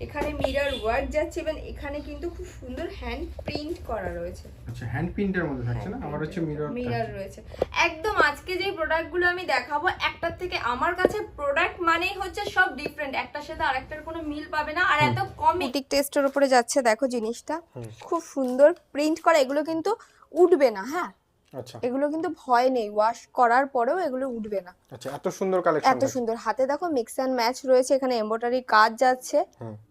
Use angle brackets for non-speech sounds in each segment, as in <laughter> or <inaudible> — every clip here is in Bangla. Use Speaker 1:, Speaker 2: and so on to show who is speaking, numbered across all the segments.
Speaker 1: এখানে মিরর ওয়ার্ক যাচ্ছে এবং এখানে কিন্তু খুব সুন্দর হ্যান্ড প্রিন্ট করা রয়েছে।
Speaker 2: আচ্ছা হ্যান্ড প্রিন্টের মধ্যে থাকছে না? আবার হচ্ছে মিরর
Speaker 1: মিরর রয়েছে। একদম আজকে যে প্রোডাক্টগুলো আমি দেখাবো একটার থেকে আমার কাছে প্রোডাক্ট মানেই হচ্ছে সব ডিফারেন্ট একটার সাথে আরেকটার কোনো মিল পাবে না আর এত কম বুটিক টেস্টের উপরে যাচ্ছে দেখো জিনিসটা। খুব সুন্দর প্রিন্ট করা এগুলো কিন্তু উঠবে না হ্যাঁ? এগুলো কিন্তু ভয় নেই ওয়াশ করার পরেও এগুলো উঠবে না।
Speaker 2: আচ্ছা এত সুন্দর কালেকশন
Speaker 1: এত সুন্দর। হাতে দেখো মিক্স অ্যান্ড ম্যাচ রয়েছে এখানে এমব্রয়ডারি কাজ যাচ্ছে।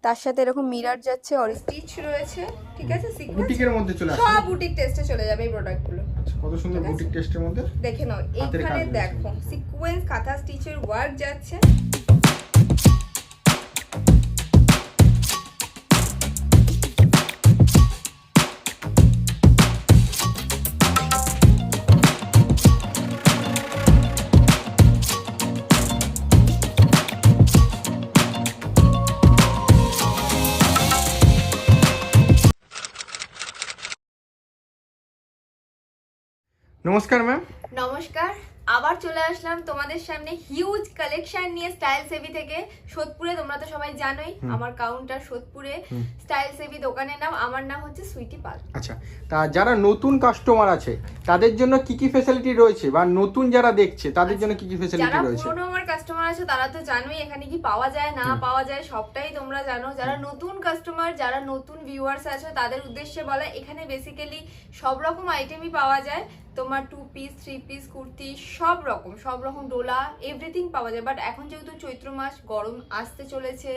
Speaker 1: তার সাথে এরকম মিরর যাচ্ছে আর স্টিচ রয়েছে ঠিক আছে?
Speaker 2: বুটিকের মধ্যে চলে আসছে
Speaker 1: সব বুটিক টেস্টে চলে যাবে এই প্রোডাক্টগুলো
Speaker 2: আচ্ছা কত সুন্দর বুটিক টেস্টের মধ্যে?
Speaker 1: দেখে নাও এইখানে দেখো সিকোয়েন্স কাঁথা স্টিচের ওয়ার্ক যাচ্ছে।
Speaker 2: নমস্কার ম্যাম
Speaker 1: নমস্কার। আবার চলে আসলাম তোমাদের সামনে হিউজ কালেকশন নিয়ে স্টাইল সেভি থেকে। সোদপুরে তোমরা তো সবাই জানোই আমার কাউন্টার সোদপুরে স্টাইল সেভি দোকানের নাম। আমার নাম হচ্ছে সুইটি পাল।
Speaker 2: আচ্ছা তা যারা নতুন কাস্টমার আছে তাদের জন্য কি কি ফ্যাসিলিটি রয়েছে? বা নতুন যারা দেখছে তাদের জন্য কি কি ফ্যাসিলিটি
Speaker 1: যারা
Speaker 2: রয়েছে?
Speaker 1: পুরনো আমার কাস্টমার আছে তারা তো জানোই এখানে কি পাওয়া যায় না পাওয়া যায় সবটাই তোমরা জানো। যারা নতুন কাস্টমার যারা নতুন ভিউয়ার্স আছে তাদের উদ্দেশ্যে বলা এখানে বেসিক্যালি সব রকম আইটেমই পাওয়া যায়। তোমার two piece three piece kurti সব রকম সব রকম ডোলা এভরিথিং পাওয়া যায়। বাট এখন যেহেতু চৈত্র মাস গরম আসতে চলেছে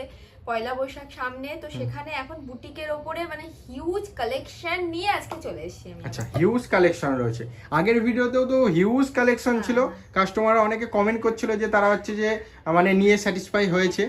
Speaker 1: পয়লা বৈশাখ সামনে তো সেখানে এখন বুটিকের ওপরে মানে হিউজ কালেকশন নিয়ে আজকে চলে এসেছি
Speaker 2: আচ্ছা হিউজ কালেকশন রয়েছে। আগের ভিডিওতেও তো হিউজ কালেকশন ছিল। কাস্টমাররা অনেকে কমেন্ট করছিল যে তারা হচ্ছে যে মানে নিয়ে স্যাটিসফাই হয়েছে।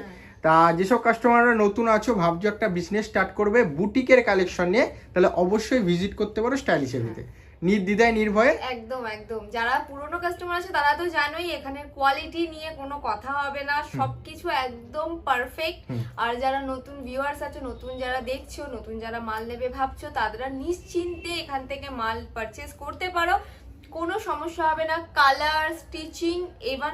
Speaker 2: তা যেসব কাস্টমাররা নতুন আছো ভাবছ একটা বিজনেস স্টার্ট করবে বুটিকের কালেকশন নিয়ে তাহলে অবশ্যই ভিজিট করতে পারো স্টাইলিশ এভিতে নির্দ্বিধায় নির্ভয়ে?
Speaker 1: একদম একদম। যারা পুরনো কাস্টমার আছে তারা তো জানোই এখানে কোয়ালিটি নিয়ে কোনো কথা হবে না। সবকিছু একদম পারফেক্ট আর যারা নতুন ভিউয়ার্স আছে নতুন যারা দেখছ নতুন যারা মাল নেবে ভাবছ তারা নিশ্চিন্তে এখান থেকে মাল পারচেস করতে পারো। কোনো সমস্যা হবে না। কালার স্টিচিং এবং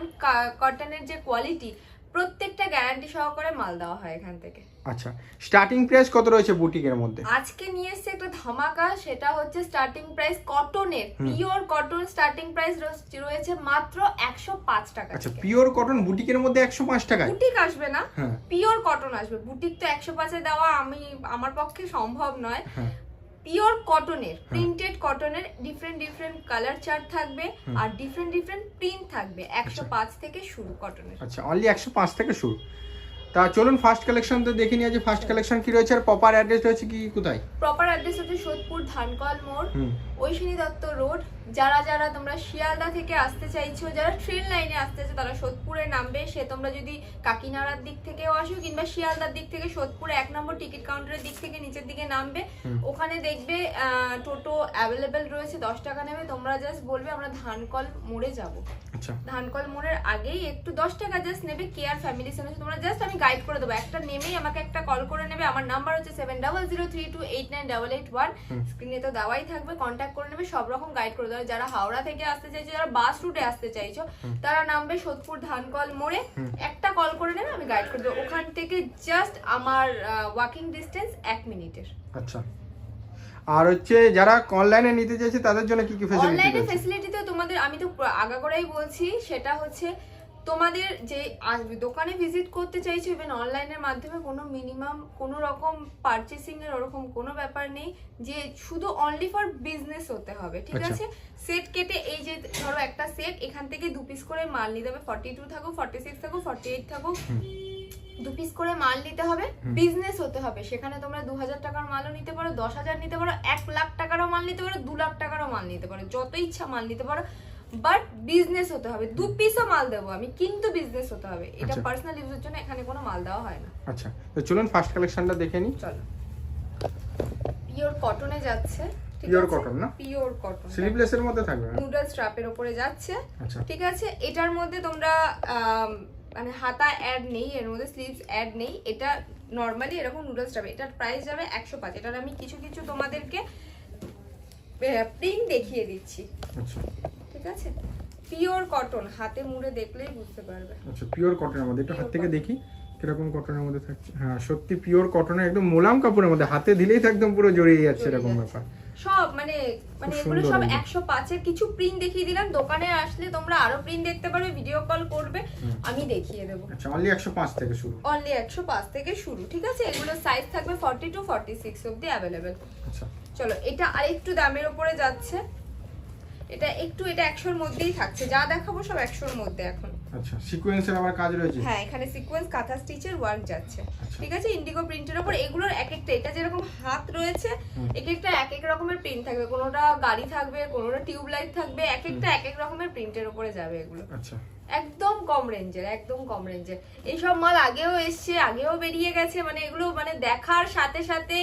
Speaker 1: কটনের যে কোয়ালিটি প্রত্যেকটা গ্যারান্টি সহকারে মাল দেওয়া হয় এখান থেকে।
Speaker 2: আচ্ছা স্টার্টিং প্রাইস কত রয়েছে বুটিকের মধ্যে?
Speaker 1: আজকে নিয়ে এসেছে একটা ধামাকা সেটা হচ্ছে স্টার্টিং প্রাইস কটনের পিওর কটন স্টার্টিং প্রাইস রয়েছে মাত্র একশো পাঁচ টাকা
Speaker 2: আচ্ছা পিওর কটন বুটিকের মধ্যে একশো পাঁচ টাকায়?
Speaker 1: বুটিক আসবে না
Speaker 2: হ্যাঁ।
Speaker 1: পিওর কটন আসবে। বুটিক তো একশো পাঁচে দেওয়া আমি আমার পক্ষে সম্ভব নয়।
Speaker 2: হ্যাঁ।
Speaker 1: পিওর কটনের প্রিন্টেড কটনের ডিফারেন্ট ডিফারেন্ট কালার চার্ট থাকবে আর ডিফারেন্ট ডিফারেন্ট প্রিন্ট থাকবে একশো পাঁচ থেকে শুরু কটনের
Speaker 2: আচ্ছা অনলি একশো পাঁচ থেকে শুরু। তা চলুন ফার্স্ট কালেকশন তো দেখে নিয়ে যে ফার্স্ট কালেকশন কি রয়েছে আর প্রপার অ্যাড্রেস রয়েছে কি কোথায়?
Speaker 1: প্রপার অ্যাড্রেস হচ্ছে সোদপুর ধানকল মোড় ঐশিনী দত্ত রোড। যারা যারা তোমরা শিয়ালদা থেকে আসতে চাইছো যারা ট্রেন লাইনে আসতে চাইছো তারা সোদপুরে নামবে। সে তোমরা যদি কাকিনাড়ার দিক থেকেও আসো কিংবা শিয়ালদার দিক থেকে সোদপুরে এক নম্বর টিকিট কাউন্টারের দিক থেকে নিচের দিকে নামবে। ওখানে দেখবে টোটো অ্যাভেলেবেল রয়েছে দশ টাকা নেবে। তোমরা জাস্ট বলবে আমরা ধানকল মোড়ে যাব।
Speaker 2: আচ্ছা।
Speaker 1: ধানকল মোড়ের আগেই একটু দশ টাকা জাস্ট নেবে কেয়ার ফ্যামিলি সেন্টার তোমরা জাস্ট আমি গাইড করে দেবো। একটা নেমেই আমাকে একটা কল করে নেবে। আমার নাম্বার হচ্ছে seven double zero three two eight nine double eight one স্ক্রিনে তো দেওয়াই থাকবে। কন্ট্যাক্ট করে নেবে সব রকম গাইড করে দেবে যারা হাওড়া থেকে আসতে চাইছো যারা বাস রুটে আসতে চাইছো তারা নামবে সোদপুর ধানকল মোড়ে। একটা কল করে নেবে আমি গাইড করে দেবো। ওখান থেকে জাস্ট আমার ওয়াকিং ডিস্টেন্স এক মিনিটের।
Speaker 2: আচ্ছা। আর হচ্ছে যারা অনলাইনে নিতে চাইছে তাদের জন্য কি কি ফ্যাসিলিটি
Speaker 1: অনলাইনে
Speaker 2: রয়েছে?
Speaker 1: ফেসিলিটিতে তোমাদের আমি তো আগাগোড়াই বলছি সেটা হচ্ছে তোমাদের যে দোকানে ভিজিট করতে চাইছো ইভেন অনলাইনের মাধ্যমে কোনো মিনিমাম কোনো রকম পারচেসিং এর ওরকম কোনো ব্যাপার নেই যে শুধু অনলি ফর বিজনেস হতে হবে ঠিক
Speaker 2: আচ্ছা।
Speaker 1: আছে? সেট কেটে এই যে ধরো একটা সেট এখান থেকে দু পিস করে মাল নিতে হবে ফর্টি টু থাকুক ফর্টি সিক্স থাকুক ফর্টি এইট থাকুক দু পিস করে মাল নিতে হবে বিজনেস হতে হবে। সেখানে তোমরা দু হাজার টাকার মালও নিতে পারো দশ হাজার নিতে পারো এক লাখ টাকারও মাল নিতে পারো দু লাখ টাকারও মাল নিতে পারো যত ইচ্ছা মাল নিতে পারো। বাট বিজনেস হতে হবে। দু পিসও মাল দেবো আমি কিন্তু বিজনেস হতে হবে। এটা
Speaker 2: আচ্ছা।
Speaker 1: পার্সোনাল ইউজের জন্য এখানে কোনো মাল দেওয়া হয় না।
Speaker 2: আচ্ছা তো চলুন ফার্স্ট কালেকশনটা দেখে নিই।
Speaker 1: চলো। পিওর কটনে যাচ্ছে
Speaker 2: Pure cotton না?
Speaker 1: পিওর কটন
Speaker 2: স্লিভলেসের মধ্যে থাকবে
Speaker 1: নুডল স্ট্রাপের উপরে যাচ্ছে
Speaker 2: আচ্ছা।
Speaker 1: ঠিক আছে? এটার মধ্যে তোমরা মানে হাতা অ্যাড নেই এর মধ্যে স্লিভস অ্যাড নেই। এটা নর্মালি এরকম নুডলস যাবে এটার প্রাইস যাবে একশো পাঁচ। এটার আমি কিছু কিছু তোমাদেরকে প্রিন্ট দেখিয়ে দিচ্ছি।
Speaker 2: আচ্ছা।
Speaker 1: আছে? পিওর কটন হাতে মুড়ে দেখলেই বুঝতে পারবে।
Speaker 2: আচ্ছা পিওর কটনের মধ্যে একটু হাত থেকে দেখি কীরকম কটনের মধ্যে থাকছে। হ্যাঁ সত্যি পিওর কটনের একদম মোলাম কাপড়ের মধ্যে হাতে দিলেই তো একদম পুরো জড়িয়ে যাচ্ছে এরকম ব্যাপার।
Speaker 1: সব মানে মানে এগুলো সব
Speaker 2: এগুলো।
Speaker 1: একশো পাঁচের কিছু প্রিন্ট দেখিয়ে দিলাম। দোকানে আসলে তোমরা আরও প্রিন্ট দেখতে পারবে ভিডিও কল করবে আমি দেখিয়ে দেবো।
Speaker 2: আচ্ছা অনলি একশো পাঁচ থেকে শুরু।
Speaker 1: অনলি একশো পাঁচ থেকে শুরু ঠিক আছে? এগুলো সাইজ থাকবে ফর্টি টু ফর্টি সিক্স অব্দি অ্যাভেলেবেল
Speaker 2: আচ্ছা।
Speaker 1: চলো এটা আরেকটু দামের উপরে যাচ্ছে। এটা একটু এটা একশোর মধ্যেই থাকছে। যা দেখাবো সব একশোর মধ্যে এখন।
Speaker 2: আচ্ছা সিকোয়েন্সের আবার কাজ রয়েছে?
Speaker 1: হ্যাঁ এখানে সিকোয়েন্স কাঁথা স্টিচের ওয়ার্ক যাচ্ছে।
Speaker 2: আচ্ছা।
Speaker 1: ঠিক আছে? ইন্ডিগো প্রিন্টের উপর এগুলোর এক একটা এটা যেরকম হাত রয়েছে। এক একটা এক এক রকমের প্রিন্ট থাকবে। কোনোটা গাড়ি থাকবে কোনোটা টিউব লাইট থাকবে এক একটা এক এক রকমের প্রিন্টের উপরে যাবে এগুলো।
Speaker 2: আচ্ছা।
Speaker 1: একদম কম রেঞ্জের একদম কম রেঞ্জের এইসব মাল আগেও এসছে আগেও বেরিয়ে গেছে মানে এগুলো মানে দেখার সাথে সাথে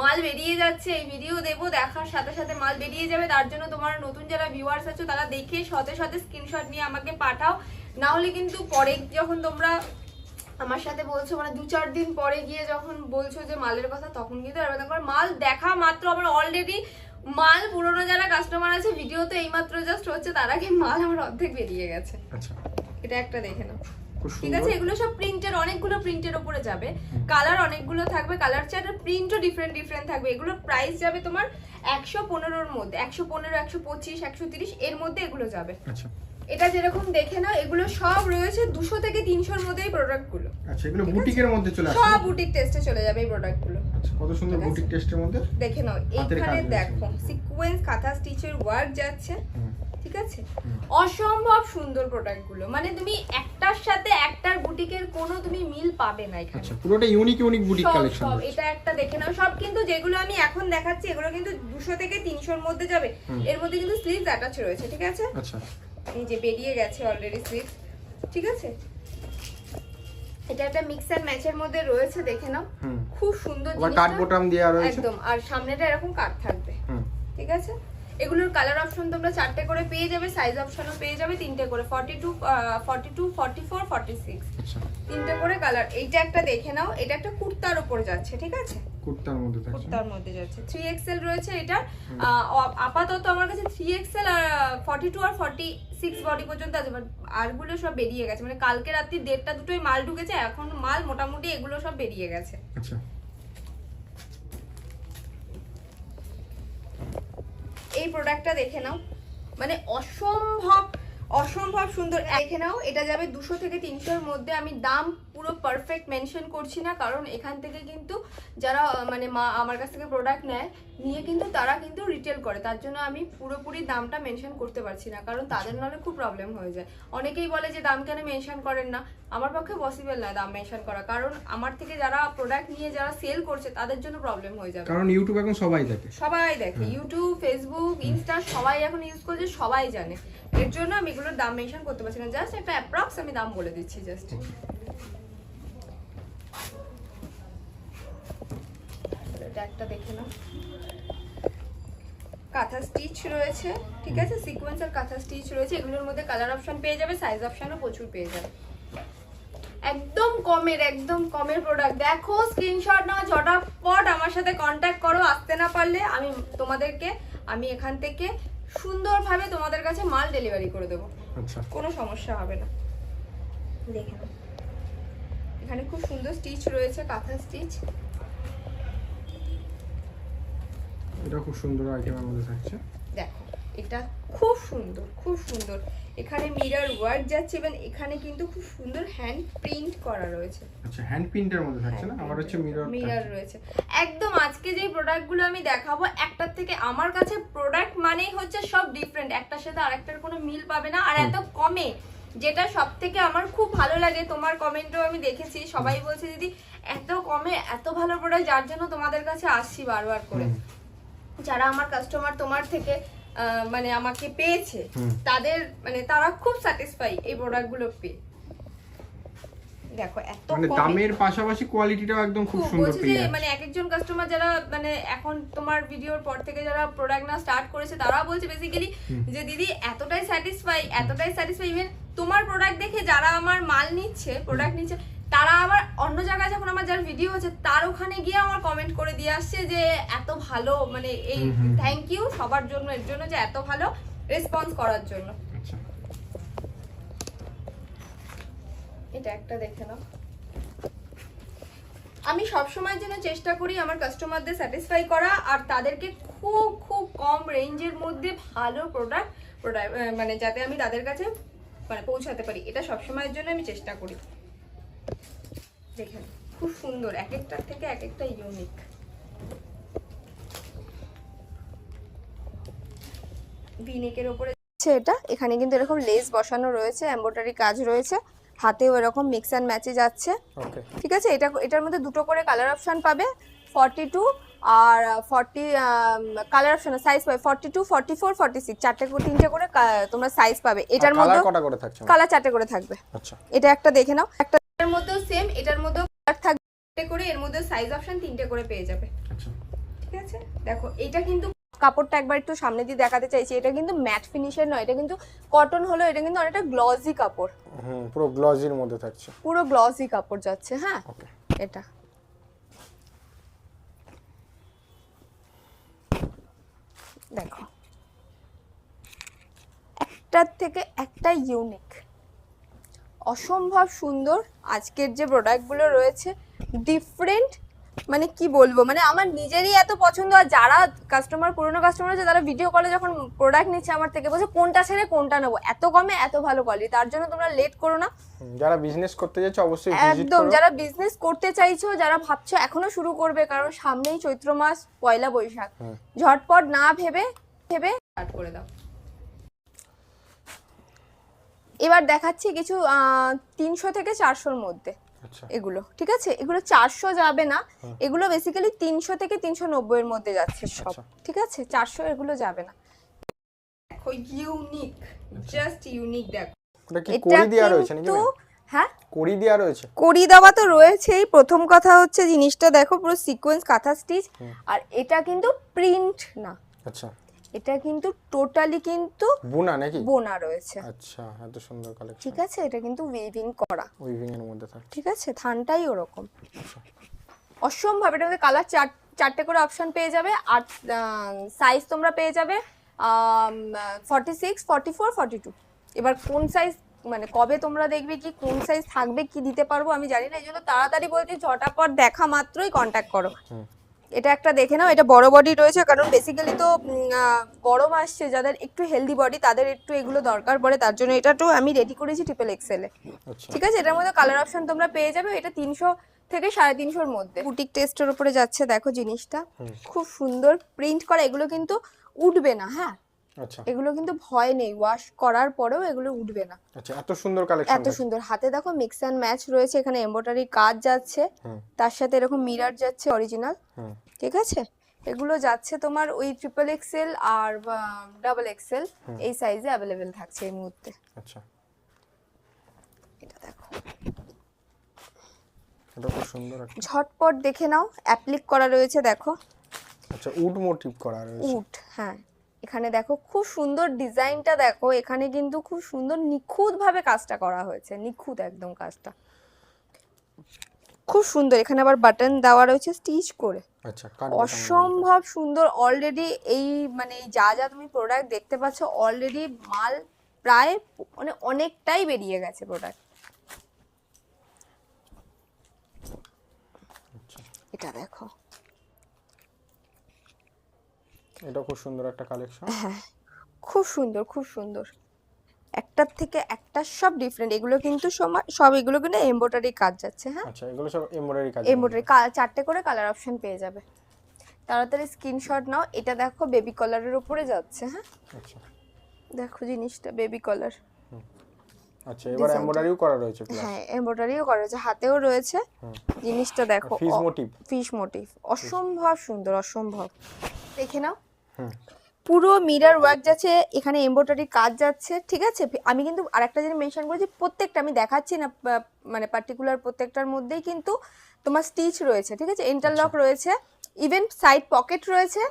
Speaker 1: মাল বেরিয়ে যাচ্ছে। এই ভিডিও দেবো দেখার সাথে সাথে মাল বেরিয়ে যাবে। তার জন্য তোমার নতুন যারা ভিউয়ার্স আছো তারা দেখে সাথে সাথে স্ক্রিনশট নিয়ে আমাকে পাঠাও। না হলে কিন্তু পরে যখন তোমরা আমার সাথে বলছো মানে দু চার দিন পরে গিয়ে যখন বলছো যে মালের কথা তখন কিন্তু আর দেখো মাল দেখা মাত্র আমার অলরেডি মাল পুরোনো যারা কাস্টমার আছে ভিডিও তো এইমাত্র জাস্ট হচ্ছে তার আগে মাল আমার অর্ধেক বেরিয়ে গেছে।
Speaker 2: আচ্ছা।
Speaker 1: এটা একটা দেখে নাও। ঠিক আছে? এগুলো সব প্রিন্টের অনেকগুলো প্রিন্টের উপরে যাবে। কালার অনেকগুলো থাকবে কালার চার্ট প্রিন্টও ডিফারেন্ট ডিফারেন্ট থাকবে। এগুলোর প্রাইস যাবে তোমার একশো পনেরোর মধ্যে একশো পনেরো একশো পঁচিশ একশো তিরিশ এর মধ্যে এগুলো যাবে।
Speaker 2: আচ্ছা।
Speaker 1: এটা যেরকম দেখে নাও এগুলো সব রয়েছে দুশো থেকে তিনশোর মধ্যেই প্রোডাক্টগুলো
Speaker 2: আচ্ছা এগুলো বুটিকের মধ্যে চলে আসছে
Speaker 1: সব বুটিক টেস্টে চলে যাবে এই প্রোডাক্টগুলো
Speaker 2: আচ্ছা কত সুন্দর বুটিক টেস্টের মধ্যে?
Speaker 1: দেখে নাও এইখানে দেখো সিকোয়েন্স কাঁথা স্টিচের ওয়ার্ক যাচ্ছে। ঠিক আছে? অসম্ভব সুন্দর প্রোডাক্টগুলো মানে তুমি একটার সাথে একটার বুটিকের কোনো তুমি মিল পাবে না এখানে।
Speaker 2: আচ্ছা পুরোটা ইউনিক ইউনিক বুটিক
Speaker 1: সব
Speaker 2: কালেকশন
Speaker 1: সব এটা একটা দেখে নাও। সব কিন্তু যেগুলো আমি এখন দেখাচ্ছি এগুলো কিন্তু দুশো থেকে তিনশোর মধ্যে যাবে। এর মধ্যে কিন্তু স্লিভস অ্যাটাচ রয়েছে ঠিক আছে?
Speaker 2: আচ্ছা।
Speaker 1: এই যে বেরিয়ে গেছে অলরেডি সুইফ ঠিক আছে? এটা একটা মিক্স অ্যান্ড ম্যাচের মধ্যে রয়েছে দেখে নাও। খুব সুন্দর
Speaker 2: কাট
Speaker 1: জিনিসটা।
Speaker 2: দেওয়া রয়েছে।
Speaker 1: একদম। আর সামনেটা এরকম কাট থাকবে। ঠিক আছে? এগুলোর কালার অপশন তোমরা চারটে করে পেয়ে যাবে সাইজ অপশনও পেয়ে যাবে তিনটে করে forty two forty two forty four forty six তিনটে করে কালার এইটা একটা দেখে নাও এটা একটা কুর্তার উপরে যাচ্ছে ঠিক আছে?
Speaker 2: কুর্তার মধ্যে থাকছে।
Speaker 1: কুর্তার মধ্যে যাচ্ছে। থ্রি এক্সেল রয়েছে এটা আপাতত আমার কাছে আর ফর্টি টু আর ফর্টি সিক্স বডি পর্যন্ত আছে বাট আরগুলো সব বেরিয়ে গেছে। মানে কালকে রাত্রি দেড়টা দুটোই মাল ঢুকেছে এখন মাল মোটামুটি এগুলো সব বেরিয়ে গেছে।
Speaker 2: আচ্ছা।
Speaker 1: এই প্রোডাক্টটা দেখে নাও। মানে অসম্ভব অসম্ভব সুন্দর। দেখে নাও, এটা যাবে দুশো থেকে তিনশোর মধ্যে। আমি দাম পুরো পারফেক্ট মেনশন করছি না কারণ এখান থেকে কিন্তু যারা মানে মা আমার কাছ থেকে প্রোডাক্ট নেয় নিয়ে কিন্তু তারা কিন্তু রিটেল করে। তার জন্য আমি পুরোপুরি দামটা মেনশন করতে পারছি না কারণ তাদের নাহলে খুব প্রবলেম হয়ে যায়। অনেকেই বলে যে দাম কেন মেনশন করেন না? আমার পক্ষে পসিবল না দাম মেনশন করা কারণ আমার থেকে যারা প্রোডাক্ট নিয়ে যারা সেল করছে তাদের জন্য প্রবলেম হয়ে যাবে।
Speaker 2: কারণ ইউটিউব এখন সবাই দেখে।
Speaker 1: সবাই দেখে। ইউটিউব ফেসবুক ইনস্টা সবাই এখন ইউজ করছে সবাই জানে। এর জন্য আমি এগুলোর দাম মেনশন করতে পারছি না। জাস্ট একটা অ্যাপ্রক্স আমি দাম বলে দিচ্ছি জাস্ট এটা একটা দেখে নাও। কাঁথা স্টিচ রয়েছে ঠিক আছে? সিকোয়েন্স আর কাঁথা স্টিচ রয়েছে এগুলোর মধ্যে কালার অপশন পেয়ে যাবে সাইজ অপশনও প্রচুর পেয়ে যাবে। একদম কমের একদম কমের প্রোডাক্ট দেখো স্ক্রিনশট নাও ঝটাপট আমার সাথে কন্ট্যাক্ট করো আসতে না পারলে আমি তোমাদেরকে আমি এখান থেকে সুন্দরভাবে তোমাদের কাছে মাল ডেলিভারি করে দেবো।
Speaker 2: আচ্ছা।
Speaker 1: কোনো সমস্যা হবে না। দেখে এখানে খুব সুন্দর স্টিচ রয়েছে কাঁথা স্টিচ
Speaker 2: এটা খুব সুন্দর আইটেমের মধ্যে থাকছে।
Speaker 1: দেখো এটা খুব সুন্দর খুব সুন্দর। এখানে মিরর ওয়ার্ক যাচ্ছে এবং এখানে কিন্তু খুব সুন্দর হ্যান্ড প্রিন্ট করা রয়েছে।
Speaker 2: আচ্ছা হ্যান্ড প্রিন্টের মধ্যে থাকছে না? আবার হচ্ছে মিরর
Speaker 1: মিরর রয়েছে। একদম আজকে যে প্রোডাক্টগুলো আমি দেখাবো একটার থেকে আমার কাছে প্রোডাক্ট মানেই হচ্ছে সব ডিফারেন্ট একটার সাথে আরেকটার কোনো মিল পাবে না। আর এত কমে যেটা সব থেকে আমার খুব ভালো লাগে তোমার কমেন্টও আমি দেখেছি। সবাই বলছে দিদি এত কমে এত ভালো প্রোডাক্ট যার জন্য তোমাদের কাছে আসছি বারবার করে। যারা আমার কাস্টমার তোমার থেকে মানে আমাকে পেয়েছে তাদের মানে তারা খুব স্যাটিসফাই এই প্রোডাক্টগুলো পেয়ে। দেখো এত
Speaker 2: মানে দামের পাশাপাশি কোয়ালিটিটাও একদম খুব সুন্দর পেয়ে
Speaker 1: মানে এক একজন কাস্টমার যারা মানে এখন তোমার ভিডিওর পর থেকে যারা প্রোডাক্ট না স্টার্ট করেছে তারা বলছে বেসিক্যালি যে দিদি এতটাই স্যাটিসফাই এতটাই স্যাটিসফাই ইভেন তোমার প্রোডাক্ট দেখে যারা আমার মাল নিচ্ছে প্রোডাক্ট নিচ্ছে তারা আবার অন্য জায়গায় যখন আমার যার ভিডিও হচ্ছে তার ওখানে গিয়ে আমার কমেন্ট করে দিয়ে আসছে যে এত ভালো মানে এই। থ্যাংক ইউ সবার জন্য এর জন্য যে এত ভালো রেসপন্স করার জন্য।
Speaker 2: আচ্ছা।
Speaker 1: এটা একটা দেখে নাও। আমি সব সময়ের জন্য চেষ্টা করি আমার কাস্টমারদের স্যাটিসফাই করা আর তাদেরকে খুব খুব কম রেঞ্জের মধ্যে ভালো প্রোডাক্ট প্রোডাক্ট মানে যাতে আমি তাদের কাছে মানে পৌঁছাতে পারি। এটা সব সময়ের জন্য আমি চেষ্টা করি। দেখেন খুব সুন্দর এক একটার থেকে এক একটা ইউনিক ভিনেকের ওপরে এটা। এখানে কিন্তু এরকম লেস বসানো রয়েছে এমব্রয়ডারি কাজ রয়েছে। হাতেও এরকম মিক্স অ্যান্ড ম্যাচে যাচ্ছে। ঠিক আছে? এটা এটার মধ্যে দুটো করে কালার অপশন পাবে ফর্টি টু আর ফর্টি কালার অপশন সাইজ পাবে forty two forty four forty six চারটে করে তিনটে করে তোমরা সাইজ পাবে। এটার মধ্যে
Speaker 2: কালার কটা করে থাকছে?
Speaker 1: কালার চারটে করে থাকবে।
Speaker 2: আচ্ছা।
Speaker 1: এটা একটা দেখে নাও। একটা এটার মধ্যেও সেম এটার মধ্যেও কালার থাকবে করে এর মধ্যে সাইজ অপশন তিনটে করে পেয়ে যাবে।
Speaker 2: আচ্ছা।
Speaker 1: ঠিক আছে? দেখো এটা কিন্তু কাপড়টা একবার একটু সামনে দিয়ে দেখাতে চাইছি এটা কিন্তু ম্যাট ফিনিশের নয় এটা কিন্তু কটন হলো এটা কিন্তু অনেকটা গ্লসি কাপড়।
Speaker 2: হুম পুরো গ্লজির মধ্যে থাকছে।
Speaker 1: পুরো গ্লসি কাপড় যাচ্ছে হ্যাঁ? এটা। দেখো। একটার থেকে একটা ইউনিক অসম্ভব সুন্দর আজকের যে প্রোডাক্টগুলো রয়েছে ডিফারেন্ট মানে কি বলব? মানে আমার নিজেরই এত পছন্দ আর যারা কাস্টমার পুরনো কাস্টমার আছে তারা ভিডিও কলে যখন প্রোডাক্ট নিচ্ছে আমার থেকে বলছে কোনটা ছেড়ে কোনটা নেব? এত কমে এত ভালো কোয়ালিটি তার জন্য তোমরা লেট করো না।
Speaker 2: যারা বিজনেস করতে যাচ্ছে অবশ্যই
Speaker 1: একদম যারা বিজনেস করতে চাইছো যারা ভাবছ এখনও শুরু করবে কারণ সামনেই চৈত্র মাস পয়লা বৈশাখ। ঝটপট না ভেবে ভেবে স্টার্ট করে দাও। এবার দেখাচ্ছি কিছু তিনশো থেকে চারশোর মধ্যে
Speaker 2: আচ্ছা।
Speaker 1: এগুলো ঠিক আছে? এগুলো চারশো যাবে না। এগুলো বেসিক্যালি তিনশো থেকে তিনশো নব্বই এর মধ্যে যাচ্ছে সব
Speaker 2: আচ্ছা।
Speaker 1: ঠিক আছে? চারশো এগুলো যাবে না। দেখো ইউনিক জাস্ট ইউনিক দেখো। এটা
Speaker 2: দেওয়া রয়েছে
Speaker 1: কিন্তু হ্যাঁ?
Speaker 2: করি দেওয়া রয়েছে?
Speaker 1: করি দেওয়া তো রয়েছেই। প্রথম কথা হচ্ছে জিনিসটা দেখো পুরো সিকোয়েন্স কাঁথা স্টিচ আর এটা কিন্তু প্রিন্ট না।
Speaker 2: আচ্ছা।
Speaker 1: এটা কিন্তু টোটালি কিন্তু
Speaker 2: বুনা নাকি?
Speaker 1: বোনা রয়েছে।
Speaker 2: আচ্ছা এত সুন্দর কালেকশন
Speaker 1: ঠিক আছে এটা কিন্তু উইভিং করা।
Speaker 2: উইভিং এর মধ্যে থাকে।
Speaker 1: ঠিক আছে থানটাই ওরকম। অসম্ভব এটা মধ্যে কালার চার চারটে করে অপশন পেয়ে যাবে। আর সাইজ তোমরা পেয়ে যাবে forty six forty four forty two এবার কোন সাইজ মানে কবে তোমরা দেখবে কি কোন সাইজ থাকবে কি দিতে পারব আমি জানি না। এই জন্য তাড়াতাড়ি বলছি ঝটাপট দেখা মাত্রই কন্ট্যাক্ট করো। এটা একটা দেখে নাও এটা বড় বডি রয়েছে কারণ বেসিক্যালি তো গরম আসছে যাদের একটু হেলদি বডি তাদের একটু এগুলো দরকার পড়ে তার জন্য এটা তো আমি রেডি করেছি ট্রিপল এক্সেলে
Speaker 2: আচ্ছা।
Speaker 1: ঠিক আছে? এটার মধ্যে কালার অপশন তোমরা পেয়ে যাবে এটা তিনশো থেকে সাড়ে তিনশোর মধ্যে। বুটিক টেস্টের উপরে যাচ্ছে দেখো জিনিসটা। খুব সুন্দর প্রিন্ট করা এগুলো কিন্তু উঠবে না হ্যাঁ? এগুলো কিন্তু ভয় নেই ওয়াশ করার পরেও এগুলো উঠবে না।
Speaker 2: আচ্ছা এত সুন্দর কালেকশন
Speaker 1: এত সুন্দর। হাতে দেখো মিক্স অ্যান্ড ম্যাচ রয়েছে এখানে এমব্রয়ডারি কাজ যাচ্ছে। তার সাথে এরকম মিরার যাচ্ছে অরিজিনাল ঠিক আছে? এগুলো যাচ্ছে তোমার ওই ট্রিপল এক্সেল আর ডাবল এক্সেল এই সাইজে অ্যাভেলেবেল থাকছে এই মুহূর্তে।
Speaker 2: আচ্ছা।
Speaker 1: এটা দেখো।
Speaker 2: এটা খুব সুন্দর
Speaker 1: ঝটপট দেখে নাও অ্যাপ্লিক করা রয়েছে দেখো।
Speaker 2: আচ্ছা উড মোটিভ করা রয়েছে।
Speaker 1: উড হ্যাঁ। এখানে দেখো খুব সুন্দর ডিজাইনটা দেখো এখানে কিন্তু খুব সুন্দর নিখুঁত ভাবে কাজটা করা হয়েছে নিখুঁত একদম কাজটা। খুব সুন্দর এখানে আবার বাটন দেওয়া রয়েছে স্টিচ করে।
Speaker 2: আচ্ছা
Speaker 1: অসম্ভব সুন্দর অলরেডি এই মানে যা যা তুমি প্রোডাক্ট দেখতে পাচ্ছ অলরেডি মাল প্রায় মানে অনেকটাই বেরিয়ে গেছে প্রোডাক্ট
Speaker 2: আচ্ছা।
Speaker 1: এটা দেখো।
Speaker 2: এটা খুব সুন্দর একটা কালেকশন
Speaker 1: হ্যাঁ <laughs> খুব সুন্দর খুব সুন্দর। একটার থেকে একটা সব ডিফারেন্ট এগুলো কিন্তু সব এগুলো কিন্তু এমব্রয়ডারি কাজ যাচ্ছে হ্যাঁ?
Speaker 2: আচ্ছা এগুলো সব এমব্রয়ডারি কাজ
Speaker 1: এমব্রয়ডারি চারটে করে কালার অপশন পেয়ে যাবে। তাড়াতাড়ি স্ক্রিনশট নাও। এটা দেখো বেবি কলারের উপরে যাচ্ছে হ্যাঁ?
Speaker 2: আচ্ছা।
Speaker 1: দেখো জিনিসটা বেবি কলার
Speaker 2: আচ্ছা এবার এমব্রয়ডারিও করা রয়েছে
Speaker 1: হ্যাঁ এমব্রয়ডারিও করা রয়েছে। হাতেও রয়েছে। জিনিসটা দেখো
Speaker 2: ফিস মোটিভ
Speaker 1: ফিশ মোটিভ অসম্ভব সুন্দর অসম্ভব। দেখে নাও। পুরো মিরার ওয়ার্ক যাচ্ছে এখানে এমব্রয়ডারি কাজ যাচ্ছে ঠিক আছে? আমি কিন্তু আরেকটা জিনিস মেনশন করেছি প্রত্যেকটা আমি দেখাচ্ছি না মানে পার্টিকুলার প্রত্যেকটার মধ্যেই কিন্তু তোমার স্টিচ রয়েছে ঠিক আছে? ইন্টারলক রয়েছে ইভেন সাইড পকেট রয়েছে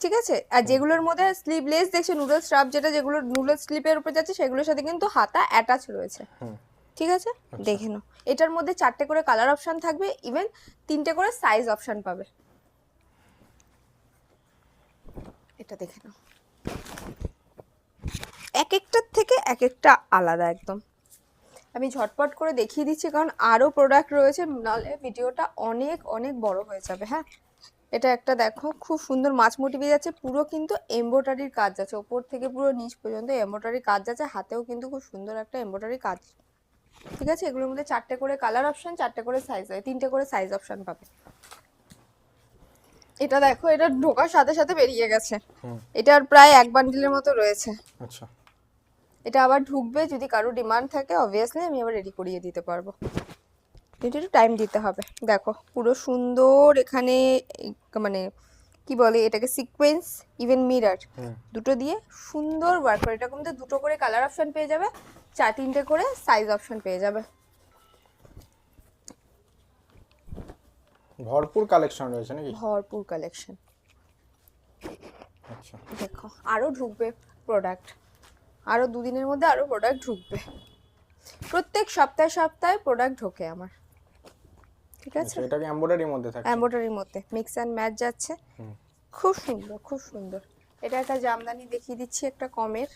Speaker 1: ঠিক আছে? আর যেগুলোর মধ্যে স্লিভলেস দেখছ নুডল স্ট্রাপ যেটা যেগুলো নুডল স্লিপের উপরে যাচ্ছে সেগুলোর সাথে কিন্তু হাতা অ্যাটাচ রয়েছে ঠিক আছে? দেখে নাও। এটার মধ্যে চারটে করে কালার অপশন থাকবে ইভেন তিনটে করে সাইজ অপশন পাবে। এটা দেখে নাও। এক একটার থেকে এক একটা আলাদা একদম। আমি ঝটপট করে দেখিয়ে দিচ্ছি, কারণ আরও প্রোডাক্ট রয়েছে, নাহলে ভিডিওটা অনেক অনেক বড় হয়ে যাবে হ্যাঁ? এটা একটা দেখো, খুব সুন্দর মাছ মোটিভে যাচ্ছে, পুরো কিন্তু এমব্রয়ডারির কাজ যাচ্ছে, ওপর থেকে পুরো নিচ পর্যন্ত এমব্রয়ডারি কাজ যাচ্ছে, হাতেও কিন্তু খুব সুন্দর একটা এমব্রয়ডারি কাজ। ঠিক আছে? এগুলোর মধ্যে চারটে করে কালার অপশান চারটে করে সাইজ হয় তিনটে করে সাইজ অপশান পাবে। এটা দেখো এটা ঢোকার সাথে সাথে বেরিয়ে গেছে। এটার প্রায় এক বান্ডিলের মতো রয়েছে।
Speaker 2: আচ্ছা।
Speaker 1: এটা আবার ঢুকবে যদি কারও ডিমান্ড থাকে অবভিয়াসলি আমি আবার রেডি করিয়ে দিতে পারব। কিন্তু একটু টাইম দিতে হবে। দেখো পুরো সুন্দর এখানে মানে কি বলে এটাকে সিকোয়েন্স ইভেন মিরার দুটো দিয়ে সুন্দর ওয়ার্ক করে। এটার মধ্যে দুটো করে কালার অপশন পেয়ে যাবে চার তিনটে করে সাইজ অপশন পেয়ে যাবে।
Speaker 2: ভরপুর কালেকশন রয়েছে নাকি?
Speaker 1: ভরপুর কালেকশন
Speaker 2: আচ্ছা।
Speaker 1: দেখো আরও ঢুকবে প্রোডাক্ট আরও দুদিনের মধ্যে আরও প্রোডাক্ট ঢুকবে। প্রত্যেক সপ্তাহে সপ্তাহে প্রোডাক্ট ঢোকে আমার। ঠিক আছে?
Speaker 2: আচ্ছা এটা কি এমব্রয়ডারির মধ্যে থাকে
Speaker 1: এমব্রয়ডারির মধ্যে। মিক্স অ্যান্ড ম্যাচ যাচ্ছে। খুব সুন্দর খুব সুন্দর। এটা একটা জামদানি দেখিয়ে দিচ্ছি একটা কমের।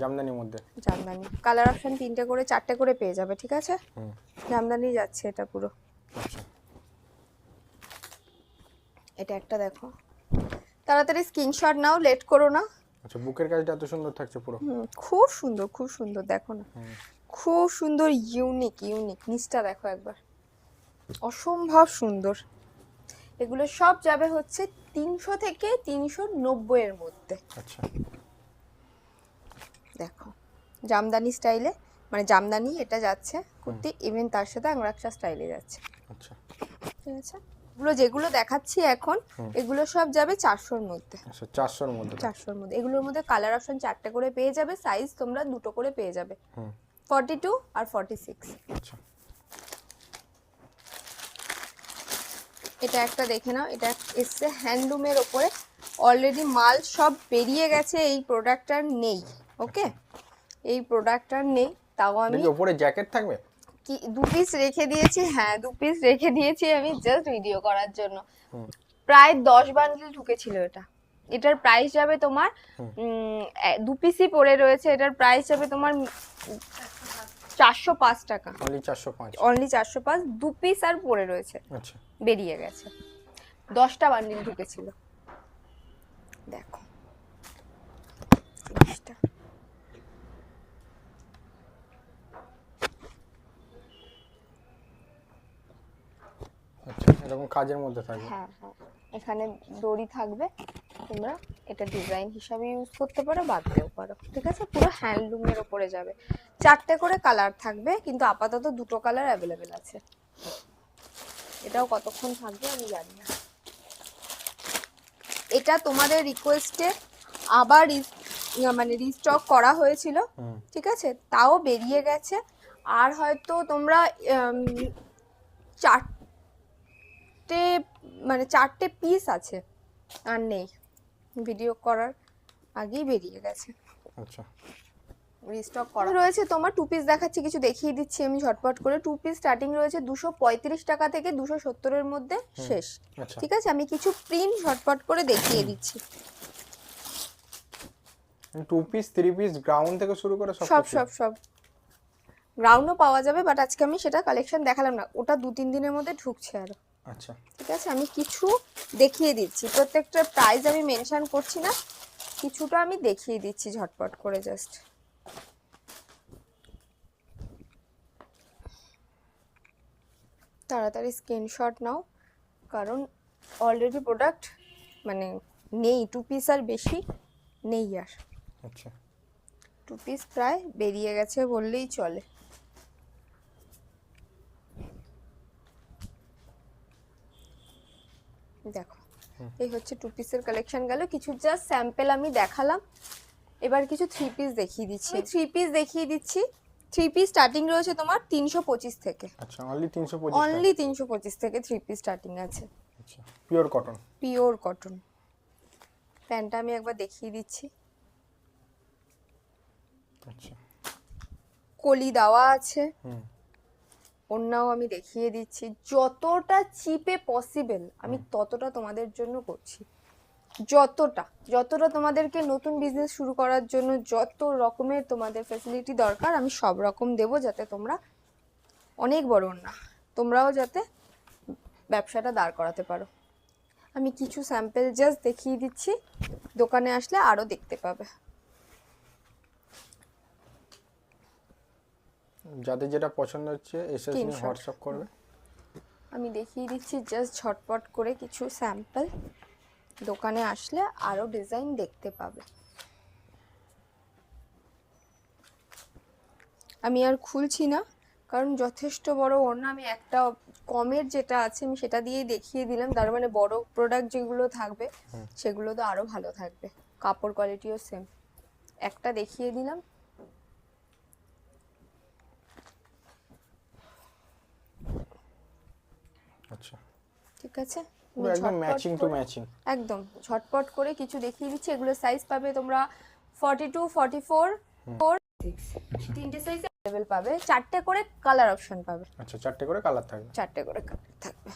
Speaker 2: জামদানির মধ্যে?
Speaker 1: জামদানি। কালার অপশন তিনটে করে চারটে করে পেয়ে যাবে ঠিক আছে? জামদানি যাচ্ছে এটা পুরো।
Speaker 2: আচ্ছা।
Speaker 1: এটা একটা দেখো। তাড়াতাড়ি স্ক্রিনশট নাও লেট করো না।
Speaker 2: আচ্ছা বুকের কাজটা এত সুন্দর থাকছে পুরো।
Speaker 1: খুব সুন্দর খুব সুন্দর দেখো না। খুব সুন্দর ইউনিক ইউনিক নিচটা দেখো একবার। অসম্ভব সুন্দর। এগুলো সব যাবে হচ্ছে তিনশো থেকে তিনশো নব্বইয়ের মধ্যে।
Speaker 2: আচ্ছা।
Speaker 1: দেখো জামদানি স্টাইলে মানে জামদানি এটা যাচ্ছে কুর্তি ইভেন তার সাথে আংরাকশা স্টাইলে যাচ্ছে।
Speaker 2: আচ্ছা।
Speaker 1: ঠিক আছে? এগুলো যেগুলো দেখাচ্ছি এখন এগুলো সব যাবে চারশোর মধ্যে।
Speaker 2: আচ্ছা চারশোর মধ্যে
Speaker 1: চারশোর মধ্যে। এগুলোর মধ্যে কালার অপশন চারটে করে পেয়ে যাবে সাইজ তোমরা দুটো করে পেয়ে যাবে। ফর্টি টু আর ফর্টি সিক্স
Speaker 2: আচ্ছা।
Speaker 1: এটা একটা দেখে নাও এটা এসছে হ্যান্ডলুমের ওপরে। অলরেডি মাল সব বেরিয়ে গেছে এই প্রোডাক্টটার নেই ওকে এই প্রোডাক্টটার নেই তাও আমি
Speaker 2: উপরে জ্যাকেট থাকবে?
Speaker 1: কি দু পিস রেখে দিয়েছি হ্যাঁ দু পিস রেখে দিয়েছি আমি জাস্ট ভিডিও করার জন্য। প্রায় দশ বান্ডিল ঢুকেছিল এটা। এটার প্রাইস যাবে তোমার দু পিসই পড়ে রয়েছে এটার প্রাইস যাবে তোমার চারশো পাঁচ টাকা।
Speaker 2: অনলি চারশো পাঁচ।
Speaker 1: অনলি চারশো পাঁচ দু পিস আর পড়ে রয়েছে।
Speaker 2: আচ্ছা।
Speaker 1: বেরিয়ে গেছে। দশটা বান্ডিল ঢুকেছিল। দেখো জিনিসটা
Speaker 2: আচ্ছা এরকম কাজের মধ্যে থাকবে।
Speaker 1: হ্যাঁ হ্যাঁ। এখানে দড়ি থাকবে তোমরা এটা ডিজাইন হিসাবে ইউজ করতে পারো বাদ দিতেও পারো। ঠিক আছে? পুরো হ্যান্ডলুমের ওপরে যাবে। চারটে করে কালার থাকবে কিন্তু আপাতত দুটো কালার অ্যাভেলেবেল আছে। এটাও কতক্ষণ থাকবে আমি জানি না। এটা তোমাদের রিকোয়েস্টে আবার মানে রিস্টক করা হয়েছিল ঠিক আছে? তাও বেরিয়ে গেছে। আর হয়তো তোমরা উম, চারটে মানে চারটে পিস আছে। আর নেই। ভিডিও করার আগেই বেরিয়ে গেছে।
Speaker 2: আচ্ছা।
Speaker 1: রিস্টক করা। রয়েছে তোমার টু পিস দেখাচ্ছি কিছু দেখিয়ে দিচ্ছি আমি ঝটপট করে। টু পিস স্টার্টিং রয়েছে দুশো পঁয়ত্রিশ টাকা থেকে দুশো সত্তরের মধ্যে শেষ।
Speaker 2: আচ্ছা।
Speaker 1: ঠিক আছে? আমি কিছু প্রিন্ট ঝটপট করে দেখিয়ে দিচ্ছি।
Speaker 2: Two piece three piece ground থেকে শুরু করে সব
Speaker 1: সব সব। সব গ্রাউন্ডও পাওয়া যাবে বাট আজকে আমি সেটা কালেকশন দেখালাম না। ওটা দু তিন দিনের মধ্যে ঢুকছে আরও।
Speaker 2: আচ্ছা।
Speaker 1: ঠিক আছে আমি কিছু দেখিয়ে দিচ্ছি। প্রত্যেকটা প্রাইস আমি মেনশন করছি না কিছুটা আমি দেখিয়ে দিচ্ছি ঝটপট করে জাস্ট তাড়াতাড়ি স্ক্রিনশট নাও কারণ অলরেডি প্রোডাক্ট মানে নেই টু পিস আর বেশি নেই আর।
Speaker 2: আচ্ছা।
Speaker 1: টু পিস প্রায় বেরিয়ে গেছে বললেই চলে দেখো এই হচ্ছে টু পিসের কালেকশন গেল। কিছু জাস্ট স্যাম্পল আমি দেখালাম। এবার কিছু থ্রি পিস দেখিয়ে দিচ্ছি। থ্রি পিস দেখিয়ে দিচ্ছি। থ্রি পিস স্টার্টিং রয়েছে তোমার তিনশো পঁচিশ থেকে।
Speaker 2: আচ্ছা অনলি তিনশো পঁচিশ
Speaker 1: অনলি তিনশো পঁচিশ থেকে থ্রি পিস স্টার্টিং আছে।
Speaker 2: আচ্ছা পিওর কটন
Speaker 1: পিওর কটন প্যান্টটা আমি একবার দেখিয়ে দিচ্ছি।
Speaker 2: আচ্ছা।
Speaker 1: কলি দেওয়া আছে।
Speaker 2: হুম।
Speaker 1: অন্যও আমি দেখিয়ে দিচ্ছি। যতটা চিপে পসিবল আমি ততটা তোমাদের জন্য করছি। যতটা যতটা তোমাদেরকে নতুন বিজনেস শুরু করার জন্য যত রকমের তোমাদের ফ্যাসিলিটি দরকার আমি সব রকম দেবো যাতে তোমরা অনেক বড় না তোমরাও যাতে ব্যবসাটা দাঁড় করাতে পারো। আমি কিছু স্যাম্পেল জাস্ট দেখিয়ে দিচ্ছি দোকানে আসলে আরও দেখতে পাবে।
Speaker 2: যাদের যেটা পছন্দ হচ্ছে এসে. হোয়াটসঅ্যাপ করবে।
Speaker 1: আমি দেখিয়ে দিচ্ছি জাস্ট ঝটপট করে কিছু স্যাম্পল দোকানে আসলে আরও ডিজাইন দেখতে পাবে। আমি আর খুলছি না কারণ যথেষ্ট বড় ওড়না আমি একটা কমের যেটা আছে আমি সেটা দিয়েই দেখিয়ে দিলাম। তার মানে বড় প্রোডাক্ট যেগুলো থাকবে সেগুলো তো আরও ভালো থাকবে। কাপড় কোয়ালিটিও সেম একটা দেখিয়ে দিলাম
Speaker 2: আচ্ছা।
Speaker 1: ঠিক আছে?
Speaker 2: একদম ম্যাচিং টু
Speaker 1: করে-
Speaker 2: ম্যাচিং
Speaker 1: একদম ঝটপট করে কিছু দেখিয়ে দিচ্ছি। এগুলো সাইজ পাবে তোমরা forty two forty four four তিনটে সাইজ অ্যাভেলেবেল পাবে। চারটে করে কালার অপশন পাবে।
Speaker 2: আচ্ছা চারটে করে কালার থাকবে।
Speaker 1: চারটে করে কালার থাকবে।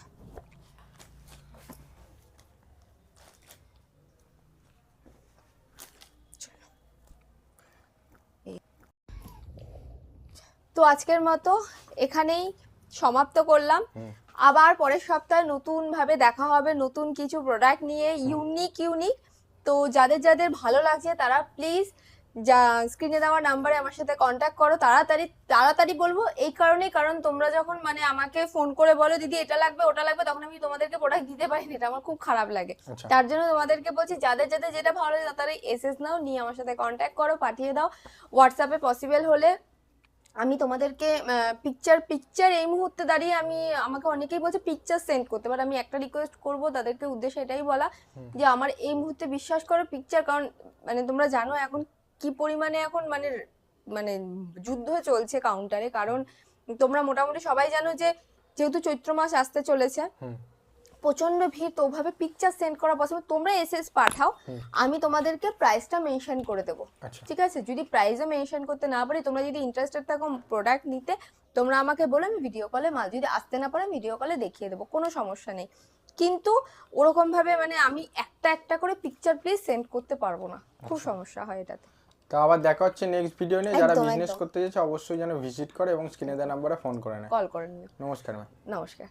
Speaker 1: তো আজকের মতো এখানেই সমাপ্ত করলাম। আবার পরের সপ্তাহে নতুন ভাবে দেখা হবে নতুন কিছু প্রোডাক্ট নিয়ে ইউনিক ইউনিক তো যাদের যাদের ভালো লাগছে তারা প্লিজ যা স্ক্রিনে দেওয়া নাম্বারে আমার সাথে কন্ট্যাক্ট করো। তাড়াতাড়ি তাড়াতাড়ি বলব এই কারণেই কারণ তোমরা যখন মানে আমাকে ফোন করে বলো দিদি এটা লাগবে ওটা লাগবে তখন আমি তোমাদেরকে প্রোডাক্ট দিতে পারি না। এটা আমার খুব খারাপ লাগে।
Speaker 2: আচ্ছা।
Speaker 1: তার জন্য তোমাদেরকে বলছি যাদের যাদের যেটা ভালো লাগে তাড়াতাড়ি এসএস নাও নিয়ে আমার সাথে কন্ট্যাক্ট করো পাঠিয়ে দাও। হোয়াটসঅ্যাপে পসিবল হলে আমি তোমাদেরকে পিকচার পিকচার এই মুহূর্তে দাঁড়িয়ে আমি আমাকে অনেকেই বলছে পিকচার সেন্ড করতে বাট আমি একটা রিকোয়েস্ট করব তাদেরকে উদ্দেশ্য এটাই বলা যে আমার এই মুহূর্তে বিশ্বাস করো পিকচার কারণ মানে তোমরা জানো এখন কি পরিমাণে এখন মানে মানে যুদ্ধ চলছে কাউন্টারে কারণ তোমরা মোটামুটি সবাই জানো যে যেহেতু চৈত্র মাস আসতে চলেছে প্রচণ্ড ভিড় তো ওভাবে পিকচার সেন্ড করা পসিবল তোমরা এসএস পাঠাও আমি তোমাদেরকে প্রাইসটা মেনশন করে দেবো।
Speaker 2: আচ্ছা।
Speaker 1: ঠিক আছে? যদি প্রাইসও মেনশন করতে না পারি তোমরা যদি ইন্টারেস্টেড থাকো প্রোডাক্ট নিতে তোমরা আমাকে বলো আমি ভিডিও কলে মাল যদি আসতে না পারে ভিডিও কলে দেখিয়ে দেবো কোনো সমস্যা নেই। কিন্তু ওরকম ভাবে মানে আমি একটা একটা করে পিকচার প্লিজ সেন্ড করতে পারব না। খুব সমস্যা হয় এটাতে।
Speaker 2: তো আবার দেখা হচ্ছে নেক্সট ভিডিও নিয়ে। যারা বিজনেস করতে যাচ্ছে অবশ্যই যেন ভিজিট করে এবং স্ক্রিনে দেওয়া নাম্বারে ফোন করে নেয়।
Speaker 1: কল করে নিও
Speaker 2: নমস্কার ম্যাম
Speaker 1: নমস্কার।